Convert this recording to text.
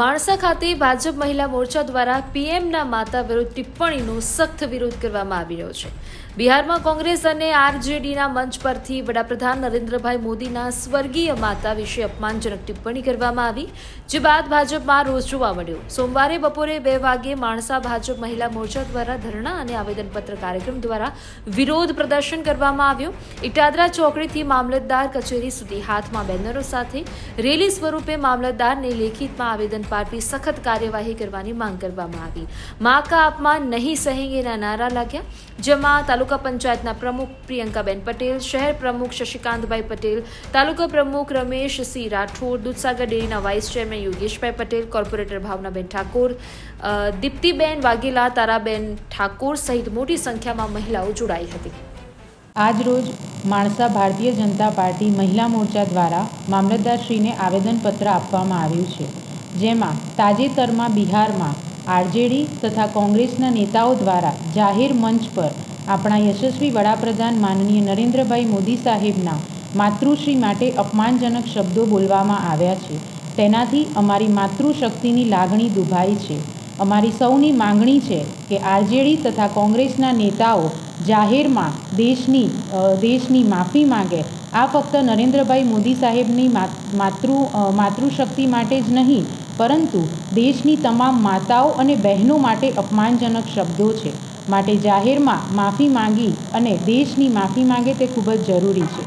માણસા ખાતે ભાજપ મહિલા મોરચા દ્વારા પીએમના માતા વિરુદ્ધ ટિપ્પણીનો સખ્ત વિરોધ કરવામાં આવી રહ્યો છે. બિહારમાં કોંગ્રેસ અને આરજેડીના મંચ પરથી વડાપ્રધાન નરેન્દ્રભાઈ મોદીના સ્વર્ગીય માતા વિશે અપમાનજનક ટિપ્પણી કરવામાં આવી, જે બાદ ભાજપમાં રોષ જોવા મળ્યો. સોમવારે બપોરે બે વાગે માણસા ભાજપ મહિલા મોરચા દ્વારા ધરણા અને આવેદનપત્ર કાર્યક્રમ દ્વારા વિરોધ પ્રદર્શન કરવામાં આવ્યો. ઇટાદરા ચોકડીથી મામલતદાર કચેરી સુધી હાથમાં બેનરો સાથે રેલી સ્વરૂપે મામલતદારને લેખિતમાં આવેદન પાઠવી સખત કાર્યવાહી કરવાની માંગ કરવામાં આવી. મા કા અપમાન નહીં સહેંગેના નારા લાગ્યા. જેમાં તાલુકા પંચાયતના પ્રમુખ પ્રિયંકાબેન પટેલ, શહેર પ્રમુખ શશિકાંતભાઈ પટેલ, તાલુકા પ્રમુખ રમેશ સિંહ રાઠોડ, દૂધસાગર ડેરીના vice chairman Yogeshbhai Patel, corporator Bhavnaben Thakor Diptiben Vaghela, Taraben Thakor સહિત મોટી સંખ્યામાં મહિલાઓ જોડાઈ હતી. આજરોજ માણસા ભારતીય જનતા પાર્ટી મહિલા મોરચા દ્વારા મામલતદારશ્રીને આવેદનપત્ર આપવામાં આવ્યું છે. જેમાં તાજેતરમાં બિહારમાં આરજેડી તથા કોંગ્રેસના નેતાઓ દ્વારા જાહેર મંચ પર આપણા યશસ્વી વડાપ્રધાન માનનીય નરેન્દ્રભાઈ મોદી સાહેબના માતૃશ્રી માટે અપમાનજનક શબ્દો બોલવામાં આવ્યા છે. તેનાથી અમારી માતૃશક્તિની લાગણી દુભાઈ છે. અમારી સૌની માંગણી છે કે આરજેડી તથા કોંગ્રેસના નેતાઓ જાહેરમાં દેશની દેશની માફી માંગે. આ ફક્ત નરેન્દ્રભાઈ મોદી સાહેબની માતૃ માતૃશક્તિ માટે જ નહીં પરંતુ દેશની તમામ માતાઓ અને બહેનો માટે અપમાનજનક શબ્દો છે. માટે જાહેરમાં માફી માંગી અને દેશની માફી માંગે તે ખૂબ જ જરૂરી છે.